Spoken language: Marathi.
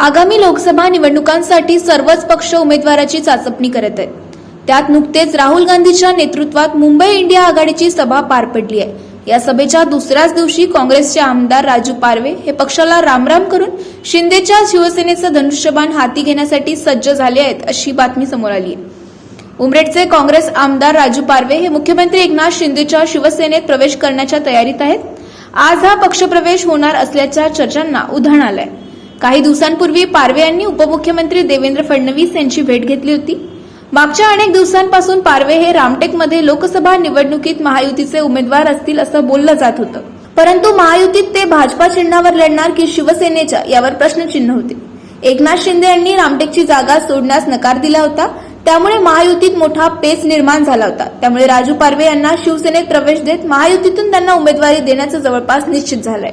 आगामी लोकसभा निवडणुकांसाठी सर्वच पक्ष उमेदवाराची चाचपणी करत आहेत. त्यात नुकतेच राहुल गांधीच्या नेतृत्वात मुंबई इंडिया आघाडीची सभा पार पडली आहे. या सभेच्या दुसऱ्याच दिवशी काँग्रेसचे आमदार राजू पारवे हे पक्षाला रामराम करून शिंदेच्या शिवसेनेचं धनुष्यबाण हाती घेण्यासाठी सज्ज झाले आहेत अशी बातमी समोर आली आहे. उमरेडचे काँग्रेस आमदार राजू पारवे हे मुख्यमंत्री एकनाथ शिंदेच्या शिवसेनेत प्रवेश करण्याच्या तयारीत आहेत. आज हा पक्षप्रवेश होणार असल्याच्या चर्चांना उधाण आलंय. काही दिवसांपूर्वी पारवे यांनी उपमुख्यमंत्री देवेंद्र फडणवीस यांची भेट घेतली होती. मागच्या अनेक दिवसांपासून पारवे हे रामटेकमध्ये लोकसभा निवडणुकीत महायुतीचे उमेदवार असतील असं बोललं जात होतं. परंतु महायुतीत ते भाजपा चिन्हावर लढणार की शिवसेनेच्या यावर प्रश्नचिन्ह होते. एकनाथ शिंदे यांनी रामटेकची जागा सोडण्यास नकार दिला होता. त्यामुळे महायुतीत मोठा पेच निर्माण झाला होता. त्यामुळे राजू पारवे यांना शिवसेनेत प्रवेश देत महायुतीतून त्यांना उमेदवारी देण्याचं जवळपास निश्चित झालंय.